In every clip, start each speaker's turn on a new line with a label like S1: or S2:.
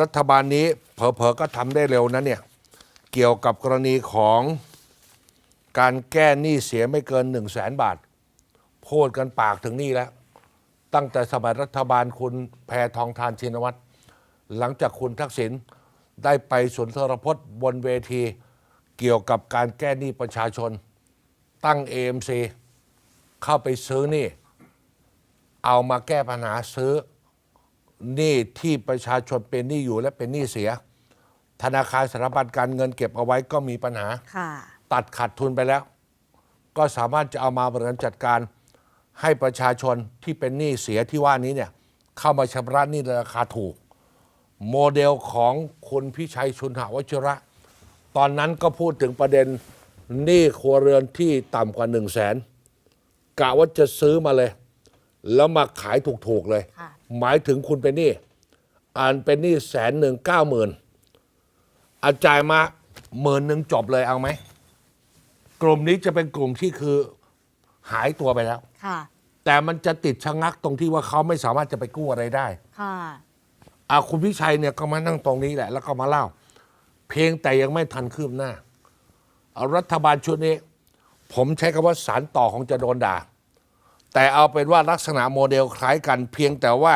S1: รัฐบาลนี้เผลอๆก็ทำได้เร็วนะเนี่ย เกี่ยวกับกรณีของการแก้หนี้เสียไม่เกิน1 0 0 0 0แสนบาท พูดกันปากถึงนี่แล้ว ตั้งแต่สมัยรัฐบาลคุณแพทองทานชินวัตร หลังจากคุณทักษิณได้ไปสุนทรพจน์บนเวที เกี่ยวกับการแก้หนี้ประชาชน ตั้ง AMC เข้าไปซื้อหนี้เอามาแก้ปัญหาซื้อ หนี้ที่ประชาชนเป็นหนี้อยู่และเป็นหนี้เสีย ธนาคารสถาบันการเงินเก็บเอาไว้ก็มีปัญหา
S2: ค่ะ
S1: ตัดขาดทุนไปแล้ว ก็สามารถจะเอามาบริหารจัดการ ให้ประชาชนที่เป็นหนี้เสียที่ว่านี้เนี่ยเข้ามาชำระหนี้ในราคาถูก โมเดลของคุณพิชัยชุนหาวชิระ ตอนนั้นก็พูดถึงประเด็นหนี้ครัวเรือนที่ต่ำกว่า1 0 0 0 0แสนกะว่าจะซื้อมาเลย แล้วมาขายถูกๆเลย
S2: ค่ะ
S1: หมายถึงคุณเป็นหนี้อ่านเป็นหนี้แสนหนึ่งเก้าหมื่นอาจ่ายมาหมื่นหนึ่งจบเลยเอาไหม กลุ่มนี้จะเป็นกลุ่มที่คือหายตัวไปแล้ว
S2: ค่ะ
S1: แต่มันจะติดชะงักตรงที่ว่าเขาไม่สามารถจะไปกู้อะไรได้
S2: ค่ะ
S1: อาคุณพิชัยเนี่ยก็มานั่งตรงนี้แหละ แล้วก็มาเล่า เพียงแต่ยังไม่ทันคืบหน้าเอารัฐบาลชุดนี้ ผมใช้คำว่าสารต่อของจะโดนด่า แต่เอาเป็นว่าลักษณะโมเดลคล้ายกันเพียงแต่ว่า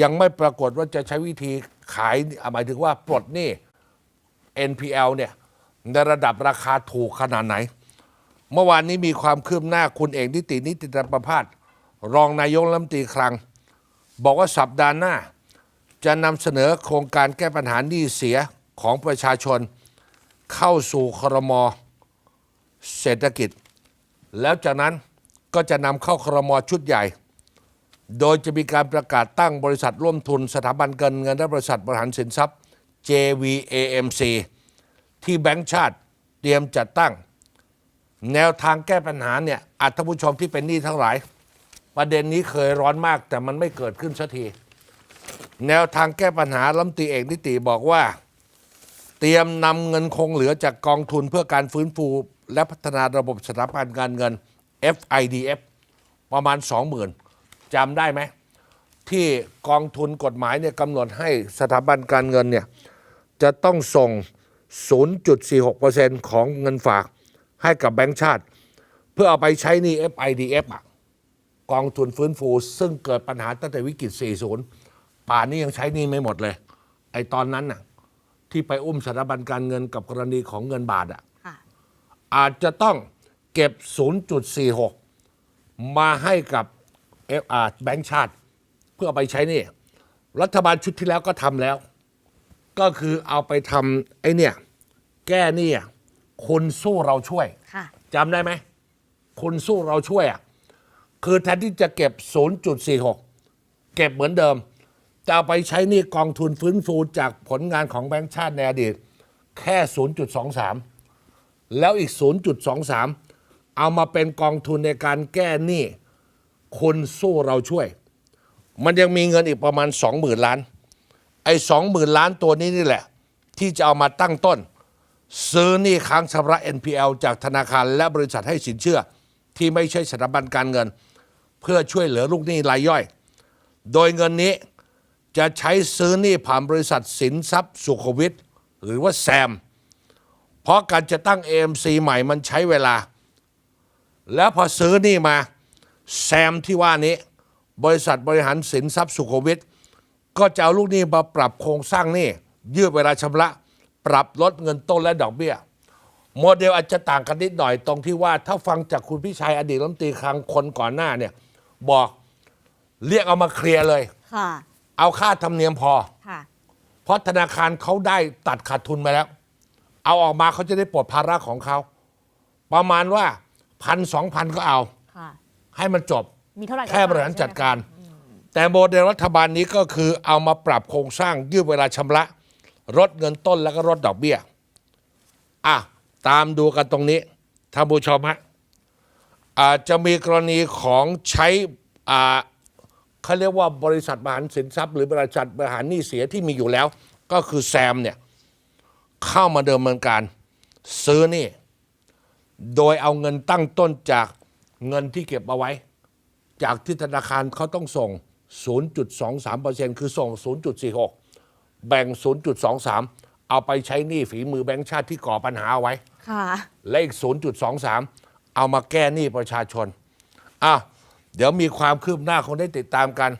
S1: ยังไม่ปรากฏว่าจะใช้วิธีขายหมายถึงว่าปลดหนี้ NPL เนี่ยในระดับราคาถูกขนาดไหน เมื่อวานนี้มีความคืบหน้าคุณเอกนิตินิติตประพาสรองนายกรัฐมนตรีคลัง บอกว่าสัปดาห์หน้า จะนำเสนอโครงการแก้ปัญหาหนี้เสียของประชาชน เข้าสู่ครมเศรษฐกิจ แล้วจากนั้น ก็จะนำเข้าครมชุดใหญ่ โดยจะมีการประกาศตั้งบริษัทร่วมทุนสถาบันการเงินและบริษัทบริหารสินทรัพย์ JVAMC ที่แบงก์ชาติเตรียมจัดตั้ง แนวทางแก้ปัญหาเนี่ยอัธผู้ชมที่เป็นหนี้ทั้งหลาย ประเด็นนี้เคยร้อนมากแต่มันไม่เกิดขึ้นสักที แนวทางแก้ปัญหาลำตีเอกนิติบอกว่า เตรียมนำเงินคงเหลือจากกองทุนเพื่อการฟื้นฟู และพัฒนาระบบสถาบันการเงิน FIDF ประมาณ 20,000จำได้ไหม ที่กองทุนกฎหมายเนี่ยกำหนดให้สถาบันการเงินเนี่ยจะต้องส่ง 0.46%ของเงินฝากให้กับแบงก์ชาติ เพื่อเอาไปใช้หนี่ FIDF อะกองทุนฟื้นฟู ซึ่งเกิดปัญหาตั้งแต่วิกฤต 40 ป่านนี้ยังใช้หนี่ไม่หมดเลย ไอ้ตอนนั้นน่ะที่ไปอุ้มสถาบันการเงินกับกรณีของเงินบาทอะ
S2: ค่ะ
S1: อาจจะต้อง เก็บ 0.46 มาให้กับเอฟอาแบงก์ชาติ เพื่อเอาไปใช้หนี่ รัฐบาลชุดที่แล้วก็ทำแล้ว ก็คือเอาไปทำไอ้เนี่ย แก้หนี่อะคนสู้เราช่วย
S2: ค่ะ
S1: จำได้ไหม คนสู้เราช่วยอะคือแทนที่จะเก็บ 0.46 เก็บเหมือนเดิม จะเอาไปใช้หนี่กองทุนฟื้นฟูจากผลงานของแบงก์ชาติในอดีต แค่ 0.23 แล้วอีก 0.23 เอามาเป็นกองทุนในการแก้หนี้คนสู้เราช่วย มันยังมีเงินอีกประมาณ 20,000 ล้าน ไอ้20,000 ล้านตัวนี้นี่แหละ ที่จะเอามาตั้งต้น ซื้อหนี้ค้างชำระ NPL จากธนาคารและบริษัทให้สินเชื่อ ที่ไม่ใช่สถาบันการเงิน เพื่อช่วยเหลือลูกหนี้รายย่อย โดยเงินนี้จะใช้ซื้อหนี้ผ่านบริษัทสินทรัพย์สุขวิทหรือว่าแซม เพราะการจะตั้ง AMC ใหม่มันใช้เวลา แล้วพอซื้อหนี้มาแซมที่ว่านี้ บริษัทบริหารสินทรัพย์สุขวิทก็จะเอาลูกหนี้มาปรับโครงสร้างหนี้ยืดเวลาชำระ ปรับลดเงินต้นและดอกเบี้ย โมเดลอาจจะต่างกันนิดหน่อยตรงที่ว่าถ้าฟังจากคุณพิชัยอดีตรัฐมนตรีคลังคนก่อนหน้าเนี่ย บอกเรียกเอามาเคลียร์เลย
S2: ค่ะ
S1: เอาค่าธรรมเนียมพอ
S2: ค่ะ
S1: เพราะธนาคารเขาได้ตัดขาดทุนมาแล้ว เอาออกมาเขาจะได้ปลดภาระของเขา ประมาณว่า พันสองพันก็เอา
S2: ค่ะ
S1: ให้มันจบ
S2: มีเท่าไหร่ก็
S1: แค่บริหารจัดการ แต่โมเดลรัฐบาลนี้ก็คือเอามาปรับโครงสร้างยืดเวลาชำระลดเงินต้นแล้วก็ลดดอกเบี้ย อะ ตามดูกันตรงนี้ท่านผู้ชมฮะอาจจะมีกรณีของใช้อ่าเขาเรียกว่าบริษัทบริหารสินทรัพย์ หรือบริษัทบริหารหนี้เสียที่มีอยู่แล้ว ก็คือแซมเนี่ย เข้ามาเดิมเนินการ ซื้อหนี่ โดยเอาเงินตั้งต้นจากเงินที่เก็บเอาไว้ จากที่ธนาคารเขาต้องส่ง 0.23%คือส่ง 0.46 แบ่ง 0.23 เอาไปใช้หนี้ฝีมือแบงก์ชาติที่ก่อปัญหาเอาไว้
S2: ค่ะ
S1: และอีก 0.23 เอามาแก้หนี้ประชาชน อะ เดี๋ยวมีความคืบหน้าคงได้ติดตามกัน